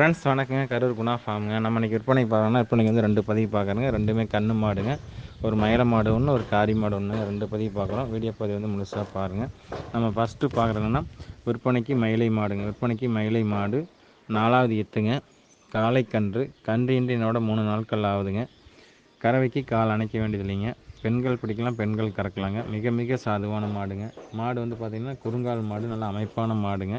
Friends வணக்கங்க. கரூர் குணா ஃபார்முங்க நம்ம இன்றைக்கி விற்பனை பார்க்கணும்னா விற்பனைக்கு வந்து ரெண்டு பதிவு பார்க்குறேங்க. ரெண்டுமே கண்ணு மாடுங்க. ஒரு மயில மாடு ஒன்று ஒரு காரி மாடு ஒன்று ரெண்டு பதிவு பார்க்குறோம். வீடியோ பதிவு வந்து முழுசாக பாருங்கள் நம்ம ஃபஸ்ட்டு பார்க்குறதுன்னா விற்பனைக்கு மயிலை மாடுங்க. விற்பனைக்கு மயிலை மாடு நாலாவது எத்துங்க. காலை கன்று. கன்று இன்றினோட மூணு நாட்கள் ஆகுதுங்க. கறவைக்கு கால் அணைக்க வேண்டியது இல்லைங்க. பெண்கள் பிடிக்கலாம் பெண்கள் கறக்கலாங்க. மிக மிக சாதுவான மாடுங்க. மாடு வந்து பார்த்திங்கன்னா குறுங்கால் மாடு. நல்ல அமைப்பான மாடுங்க.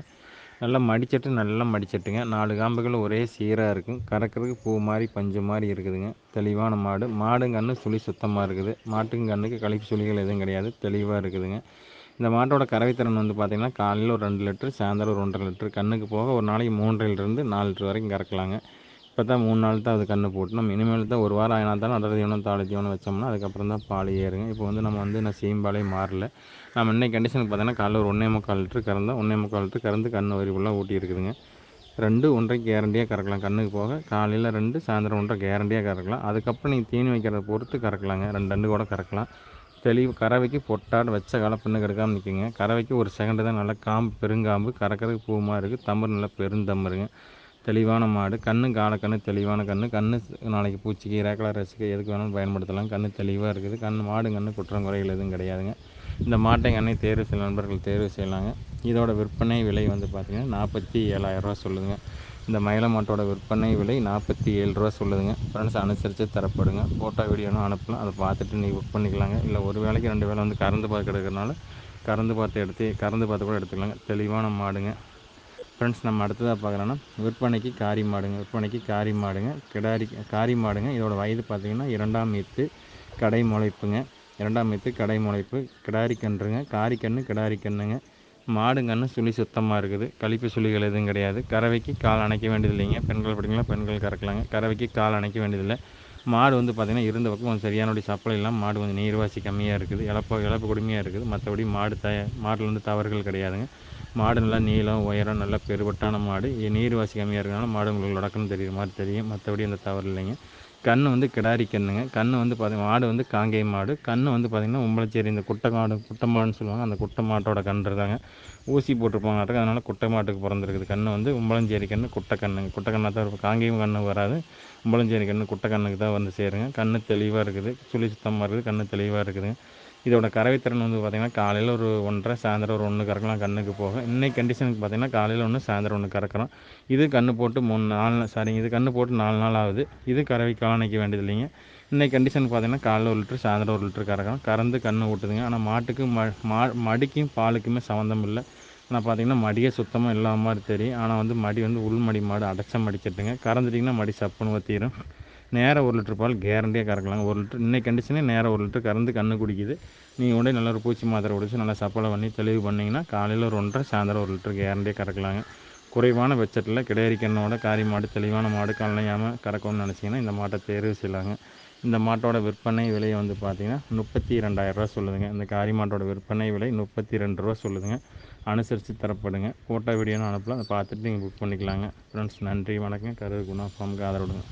நல்லா மடிச்சட்டு நல்லா மடிச்சட்டுங்க. நாலு காம்புகள் ஒரே சீராக இருக்கும் கறக்கிறதுக்கு பூ மாதிரி பஞ்சு மாதிரி இருக்குதுங்க. தெளிவான மாடு. மாடுங்கன்னு சுழி சுத்தமாக இருக்குது. மாட்டுங்க கண்ணுக்கு கழிப்பு சுழிகள் எதுவும் கிடையாது. தெளிவாக இருக்குதுங்க. இந்த மாட்டோட கறவைத்திறன் வந்து பார்த்திங்கன்னா காலையில் ஒரு ரெண்டு லிட்டரு சாயந்தரம் ஒரு ஒன்றரை லிட்டரு கண்ணுக்கு போக ஒரு நாளைக்கு மூன்றையிலிருந்து நாலு லிட்டர் வரைக்கும் கறக்கலாங்க. இப்போ தான் மூணு நாள் தான் அது கன்று போட்டு நம்ம இனிமேல் தான் ஒரு வாரம் ஆயினா தான் அடர் தீவனம் தாழை தீவனம் வச்சோம்னா அதுக்கப்புறம் தான் பால் ஏறுங்க. இப்போ வந்து நம்ம வந்து நான் சீம்பாலே மாறல. நம்ம இன்னைக்கு கண்டிஷனுக்கு பார்த்தோன்னா காலைல ஒரு ஒன்றே முக்கால் லிட்டர் கறந்தோம். ஒன்றே முக்கால் லிட்டர் கறந்து கன்று வரி ஃபுல்லாக ஊட்டி இருக்குதுங்க. ரெண்டு ஒன்றரை கேரண்டியாக கறக்கலாம். கண்ணுக்கு போக காலையில் ரெண்டு சாயந்தரம் ஒன்றரை கேரண்டியாக கறக்கலாம். அதுக்கப்புறம் நீங்கள் தீனி வைக்கிறத பொறுத்து கறக்கலாங்க. ரெண்டு ரெண்டு கூட கறக்கலாம். தெளிவு கறவைக்கு பொட்டாடு வச்ச காலை பின்னு கெடுக்காமல் நிற்குங்க கறவைக்கு ஒரு செகண்டு தான் நல்லா காம்பு பெருங்காம்பு கறக்கிறதுக்கு பூமாக இருக்குது தம்பு நல்லா பெருந்தம்பருங்க. தெளிவான மாடு. கண்ணு காலக்கண்ணு தெளிவான கண்ணு. கண்ணு நாளைக்கு பூச்சிக்கு ரேக்கலா ரசிக்கு எதுக்கு வேணாலும் பயன்படுத்தலாம். கண்ணு தெளிவாக இருக்குது. கண் மாடு கண்ணு குற்றம் குறைகள் எதுவும் கிடையாதுங்க. இந்த மாட்டை கண்ணை தேர்வு செய்ய நண்பர்கள் தேர்வு செய்யலாங்க. இதோட விற்பனை விலை வந்து பார்த்திங்கன்னா நாற்பத்தி ஏழாயிரரூவா சொல்லுதுங்க. இந்த மயில மாட்டோட விற்பனை விலை நாற்பத்தி ஏழு ரூபா சொல்லுதுங்க. ஃப்ரெண்ட்ஸ் அனுசரித்து தரப்படுங்க. ஃபோட்டோ வீடியோனும் அனுப்பலாம். அதை பார்த்துட்டு நீங்கள் புக் பண்ணிக்கலாங்க. இல்லை ஒரு வேலைக்கு ரெண்டு வேலை வந்து கறந்து பார்த்து எடுக்கிறனால கறந்து பார்த்து எடுத்து கறந்து பார்த்து கூட எடுத்துக்கலாங்க. தெளிவான மாடுங்க. ஃப்ரெண்ட்ஸ் நம்ம அடுத்ததாக பார்க்குறோன்னா விற்பனைக்கு காரி மாடுங்க விற்பனைக்கு காரி மாடுங்க கிடாரி காரி மாடுங்க. இதோட வயது பார்த்திங்கன்னா இரண்டாம் மீத்து கடை முளைப்புங்க. இரண்டாம் மீத்து கடை முளைப்பு கிடாரி கன்றுங்க காரி கன்று கிடாரி கன்றுங்க மாடுங்கன்று சுழி சுத்தமாக இருக்குது. கழிப்பு சுழிகள் எதுவும் கிடையாது. கறவைக்கு கால் அணைக்க வேண்டியது இல்லைங்க பெண்கள் பிடிக்கலாம் பெண்கள் கறக்கலாங்க. கறவைக்கு கால் அணைக்க வேண்டியதில்லை. மாடு வந்து பார்த்திங்கன்னா இருந்த பக்கம் கொஞ்சம் சரியானபடி சப்ளை இல்லாமல் மாடு கொஞ்சம் நீர்வாசி கம்மியாக இருக்குது இழப்பு இழப்பு கொடுமையாக இருக்குது. மற்றபடி மாடு த மாட்டில் வந்து தவறுகள் கிடையாதுங்க. மாடு நல்லா நீளம் உயரம் நல்லா பெருபட்டான மாடு. நீர்வாசி கம்மியாக இருக்கிறனால மாடு உங்களுக்கு நடக்குன்னு தெரியுற மாதிரி தெரியும். மற்றபடி அந்த தவறு இல்லைங்க. கன்று வந்து கிடாரி கன்றுங்க கன்று வந்து பார்த்திங்கன்னா மாடு வந்து காங்கேய மாடு. கன்று வந்து பார்த்திங்கன்னா உம்பளச்சேரி இந்த குட்டை மாடு குட்டை மாடுன்னு சொல்லுவாங்க. அந்த குட்டை மாட்டோட கன்று தாங்க. ஊசி போட்டிருப்பாங்க அதனால் குட்டை மாட்டுக்கு பிறந்திருக்குது. கன்று வந்து உம்பளஞ்சேரி கன்று குட்டை கண்ணுங்க குட்டை கண்ணாக தான் இருக்கும். காங்கேயம் கன்று வராது. உம்பளஞ்சேரி கன்று குட்டை கண்ணுக்கு தான் வந்து சேருங்க. கன்று தெளிவாக இருக்குது. சுழி சுத்தமாக இருக்குது. கன்று தெளிவாக இருக்குதுங்க. இதோட கறவைத்திறன் வந்து பார்த்திங்கன்னா காலையில் ஒரு ஒன்றரை சாயந்தரம் ஒரு ஒன்று கறக்கலாம் கண்ணுக்கு போக. இன்னைக்கு கண்டிஷனுக்கு பார்த்திங்கன்னா காலையில் ஒன்று சாயந்தரம் ஒன்று கறக்கிறோம் இது கன்று போட்டு மூணு நாலு சாரிங்க இது கன்று போட்டு நாலு நாள் ஆகுது. இது கறவை காலணிக்க வேண்டியது இல்லைங்க. இன்னைக்கு கண்டிஷனுக்கு பார்த்திங்கன்னா காலையில் ஒரு லிட்டர் சாயந்தரம் ஒரு லிட்டர் கறக்கிறோம் கறந்து கன்று ஊட்டுதுங்க. ஆனால் மாட்டுக்கு ம மா மடிக்கும் பாலுக்குமே சம்மந்தம் இல்லை. ஆனால் பார்த்தீங்கன்னா மடியே சுத்தமாக இல்லாமல் மாதிரி தெரியும். ஆனால் வந்து மடி வந்து உள் மடி மாடு அடைச்ச மடிச்சிட்டுங்க கறந்துட்டிங்கன்னா மடி சப்புன்னு ஊற்றிடும் நேராக ஒரு லிட்டர் பால் கேரண்டியாக கறக்கலாங்க. ஒரு லிட்டர் இன்னைக்கு கண்டிஷனே நேராக ஒரு லிட்டர் கறந்து கண்ணு குடிக்குது. நீங்கள் உடனே நல்ல ஒரு பூச்சி மாத்திரை குடிச்சு நல்லா சப்பளை பண்ணி தெளிவு பண்ணிங்கன்னா காலையில் ஒரு ஒன்றரை சாயந்தரம் ஒரு லிட்டர் கேரண்டியாக கறக்கலாங்க. குறைவான பட்ஜெட்டில் கிடேரி கண்ணோட காரி மாடு தெளிவான மாடு கலையாமல் கறக்கணும்னு நினச்சிங்கன்னா இந்த மாட்டை தேர்வு செய்யலாங்க. இந்த மாட்டோட விற்பனை விலை வந்து பார்த்திங்கன்னா முப்பத்தி ரெண்டாயிரரூவா சொல்லுதுங்க. இந்த காரி மாட்டோட விற்பனை விலை முப்பத்தி ரெண்டு ரூபா சொல்லுதுங்க. அனுசரித்து தரப்படுங்க. ஃபோட்டோ வீடியோன்னு அனுப்பலாம். அதை பார்த்துட்டு நீங்கள் புக் பண்ணிக்கலாங்க. ஃப்ரெண்ட்ஸ் நன்றி வணக்கம் கரு குணா ஃபார்முக்கு ஆதரவுடுங்க.